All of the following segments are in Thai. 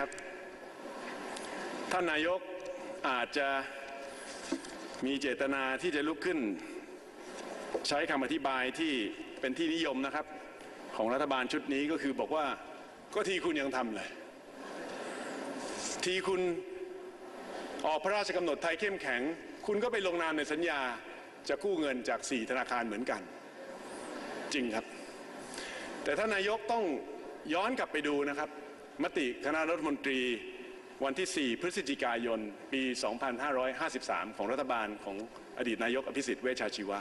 ครับท่านนายกอาจจะมีเจตนาที่จะลุกขึ้น ใช้คำอธิบายที่เป็นที่นิยมนะครับ ของรัฐบาลชุดนี้ก็คือบอกว่าก็ทีคุณยังทำเลย ทีคุณออกพระราชกำหนดไทยเข้มแข็ง คุณก็ไปลงนามในสัญญาจะกู้เงินจาก 4 ธนาคารเหมือนกัน จริงครับ แต่ท่านนายกต้องย้อนกลับไปดูนะครับ มติคณะรัฐมนตรีวันที่ 4 พฤศจิกายน ปี 2553 ของรัฐบาลของอดีตนายกอภิสิทธิ์เวชชาชีวะ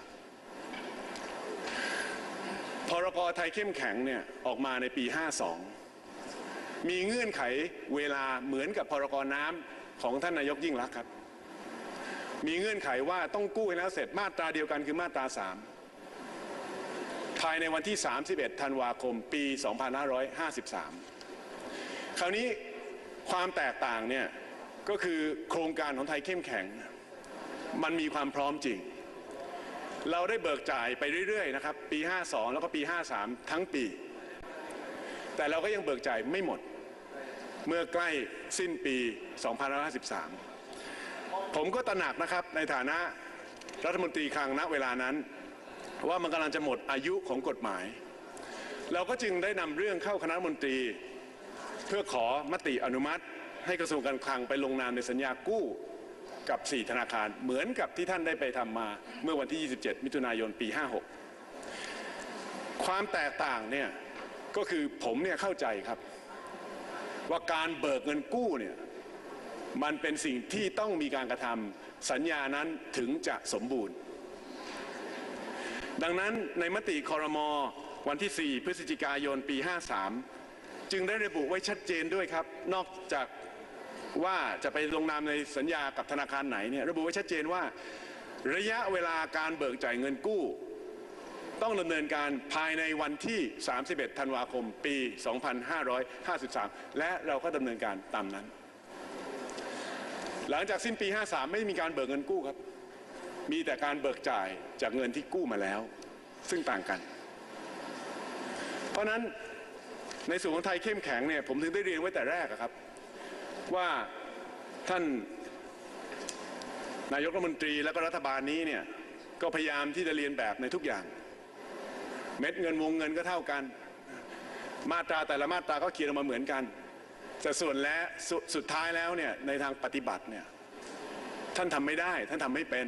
พรกไทยเข้มแข็งเนี่ยออกมาในปี 52 มีเงื่อนไขเวลาเหมือนกับพรกน้ำของท่านนายกยิ่งรักครับ มีเงื่อนไขว่าต้องกู้ให้แล้วเสร็จมาตราเดียวกันคือมาตรา 3 ภายในวันที่ 31 ธันวาคม ปี 2553 คราวนี้ความแตกต่างเนี่ยก็คือโครงการของไทยเข้มแข็ง มันมีความพร้อมจริง เราได้เบิกจ่ายไปเรื่อยๆนะครับปี 52 แล้วก็ปี 53 ทั้งปี แต่เราก็ยังเบิกจ่ายไม่หมด เมื่อใกล้สิ้นปี 2553 ผมก็ตระหนักนะครับในฐานะรัฐมนตรีคลังณเวลานั้น ว่ามันกำลังจะหมดอายุของกฎหมาย เราก็จึงได้นำเรื่องเข้าคณะมนตรี พื่อขอมติอนุมัติ ให้กระทรวงการคลังไปลงนามในสัญญากู้กับ 4 ธนาคารเหมือนกับที่ท่านได้ไปทำมาเมื่อวันที่ 27 มิถุนายนปี 56 ความแตกต่างเนี่ยก็คือผมเนี่ยเข้าใจครับ ว่าการเบิกเงินกู้เนี่ยมันเป็นสิ่งที่ต้องมีการกระทำสัญญานั้นถึงจะสมบูรณ์ ดังนั้นในมติคอรมอวันที่ 4 พฤศจิกายนปี 53 จึงได้ระบุไว้ชัดเจนด้วยครับ นอกจากว่าจะไปลงนามในสัญญากับธนาคารไหนเนี่ยระบุไว้ชัดเจนว่า ระยะเวลาการเบิกจ่ายเงินกู้ ต้องดำเนินการภายในวันที่ 31 ธันวาคม ปี 2553 และเราก็ดำเนินการตามนั้น หลังจากสิ้นปี 53 ไม่มีการเบิกเงินกู้ครับ มีแต่การเบิกจ่ายจากเงินที่กู้มาแล้ว ซึ่งต่างกัน เพราะฉะนั้น ในส่วนของไทยเข้มแข็งเนี่ยผมถึงได้เรียนไว้แต่แรกอะครับ ว่าท่านนายกรัฐมนตรีและก็รัฐบาลนี้เนี่ยก็พยายามที่จะเรียนแบบในทุกอย่าง เม็ดเงินวงเงินก็เท่ากัน มาตราแต่ละมาตราก็เขียนออกมาเหมือนกันแต่ส่วนและสสุดท้ายแล้วเนี่ยในทางปฏิบัติเนี่ยท่านทำไม่ได้ท่านทำไม่เป็น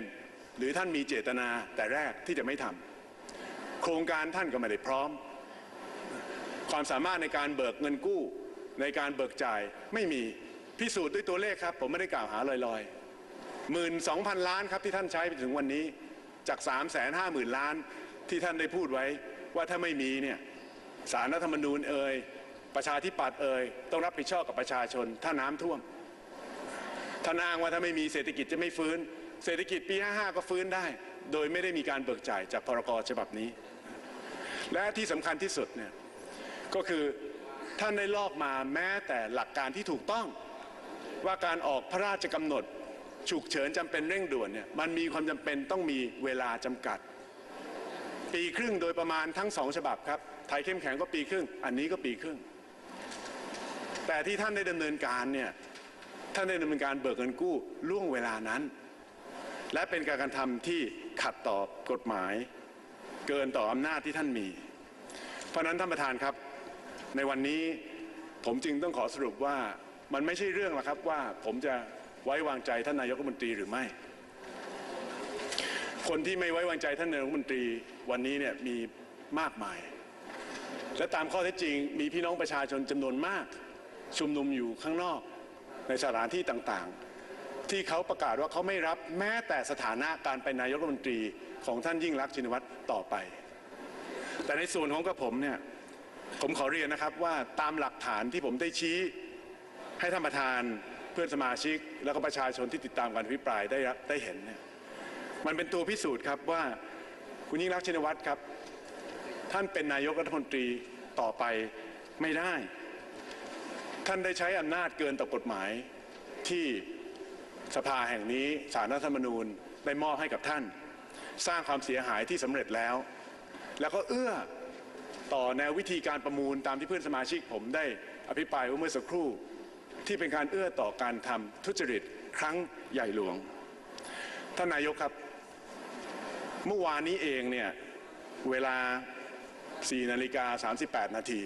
หรือท่านมีเจตนาแต่แรกที่จะไม่ทำโครงการท่านก็ไม่ได้พร้อม ความสามารถในการเบิกเงินกู้ ในการเบิกจ่ายไม่มีพิสูจน์ด้วยตัวเลขครับ ผมไม่ได้กล่าวหาลอยๆหมื่นสองพันล้านครับที่ท่านใช้ไปถึงวันนี้จาก3ามแสนห้าหมื่นล้านที่ท่านได้พูดไว้ว่าถ้าไม่มีเนี่ยสารรัฐธรรมนูญเอ่ยประชาธิปัตย์เอ่ยต้องรับผิดชอบกับประชาชน ถ้าน้ำท่วมท่านอ้างว่าถ้าไม่มีเศรษฐกิจจะไม่ฟื้น เศรษฐกิจปี 55 ก็ฟื้นได้ โดยไม่ได้มีการเบิกจ่ายจากพรกฉบับนี้ และที่สำคัญที่สุดเนี่ย ก็คือท่านได้ลอกมาแม้แต่หลักการที่ถูกต้อง ว่าการออกพระราชกำหนด ฉุกเฉินจำเป็นเร่งด่วนเนี่ยมันมีความจำเป็นต้องมีเวลาจำกัด ปีครึ่งโดยประมาณทั้งสองฉบับครับไทยเข้มแข็งก็ปีครึ่ง อันนี้ก็ปีครึ่ง แต่ที่ท่านได้ดำเนินการเนี่ยท่านได้ดำเนินการเบิกเงินกู้ล่วงเวลานั้น และเป็นการกระทำที่ขัดต่อกฎหมาย เกินต่ออำนาจที่ท่านมี เพราะนั้นท่านประธานครับ ในวันนี้ผมจึงต้องขอสรุปว่ามันไม่ใช่เรื่องหรอกครับว่าผมจะไว้วางใจท่านนายกรัฐมนตรีหรือไม่ คนที่ไม่ไว้วางใจท่านนายกรัฐมนตรีวันนี้เนี่ยมีมากมาย และตามข้อเท็จจริง มีพี่น้องประชาชนจำนวนมาก ชุมนุมอยู่ข้างนอก ในสถานที่ต่างๆ ที่เขาประกาศว่าเขาไม่รับแม้แต่สถานะการเป็นนายกรัฐมนตรีของท่านยิ่งรักชินวัตรต่อไป แต่ในส่วนของกับผมเนี่ย ผมขอเรียนนะครับว่าตามหลักฐานที่ผมได้ชี้ให้ท่านประธานเพื่อนสมาชิก แล้วก็ประชาชนที่ติดตามการอภิปรายได้ได้เห็นเนี่ยมันเป็นตัวพิสูจน์ครับว่าคุณยิ่งรักชินวัตรครับ ท่านเป็นนายกรัฐมนตรีต่อไปไม่ได้ ท่านได้ใช้อำนาจเกินต่อกฎหมายที่สภาแห่งนี้สารรัฐธรรมนูญได้มอบให้กับท่าน สร้างความเสียหายที่สำเร็จแล้ว แล้วก็เอื้อ ต่อแนววิธีการประมูลตามที่เพื่อนสมาชิกผมได้อภิปรายเมื่อสักครู่ที่เป็นการเอื้อต่อการทำทุจริตครั้งใหญ่หลวง ท่านนายกครับ เมื่อวานนี้เองเนี่ยเวลา 4 นาฬิกา 38 นาที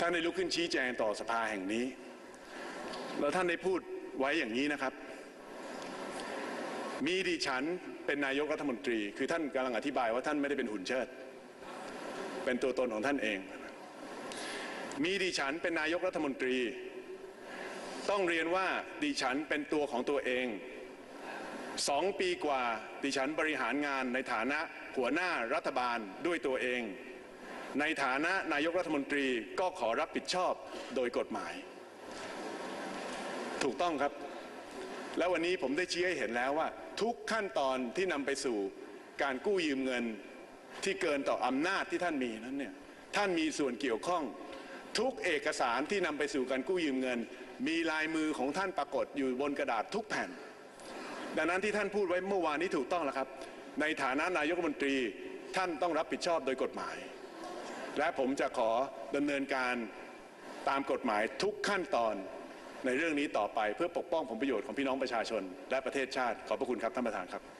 ท่านได้ลุกขึ้นชี้แจงต่อสภาแห่งนี้ แล้วท่านได้พูดไว้อย่างนี้นะครับ มีดิฉันเป็นนายกรัฐมนตรี คือท่านกำลังอธิบายว่าท่านไม่ได้เป็นหุ่นเชิด เป็นตัวตนของท่านเอง มีดิฉันเป็นนายกรัฐมนตรี ต้องเรียนว่าดิฉันเป็นตัวของตัวเองสองปีกว่าดิฉันบริหารงานในฐานะหัวหน้ารัฐบาลด้วยตัวเอง ในฐานะนายกรัฐมนตรีก็ขอรับผิดชอบโดยกฎหมาย ถูกต้องครับ แล้ววันนี้ผมได้ชี้ให้เห็นแล้วว่า ทุกขั้นตอนที่นำไปสู่การกู้ยืมเงิน ที่เกินต่ออำนาจที่ท่านมีนั้นเนี่ยท่านมีส่วนเกี่ยวข้องทุกเอกสารที่นำไปสู่การกู้ยืมเงิน มีลายมือของท่านปรากฏอยู่บนกระดาษทุกแผ่น ดังนั้นที่ท่านพูดไว้เมื่อวานนี้ถูกต้องแล้วครับ ในฐานะนายกรัฐมนตรีท่านต้องรับผิดชอบโดยกฎหมาย และผมจะขอดำเนินการตามกฎหมายทุกขั้นตอนในเรื่องนี้ต่อไปเพื่อปกป้องผลประโยชน์ของพี่น้องประชาชน และประเทศชาติขอบพระคุณครับท่านประธานครับ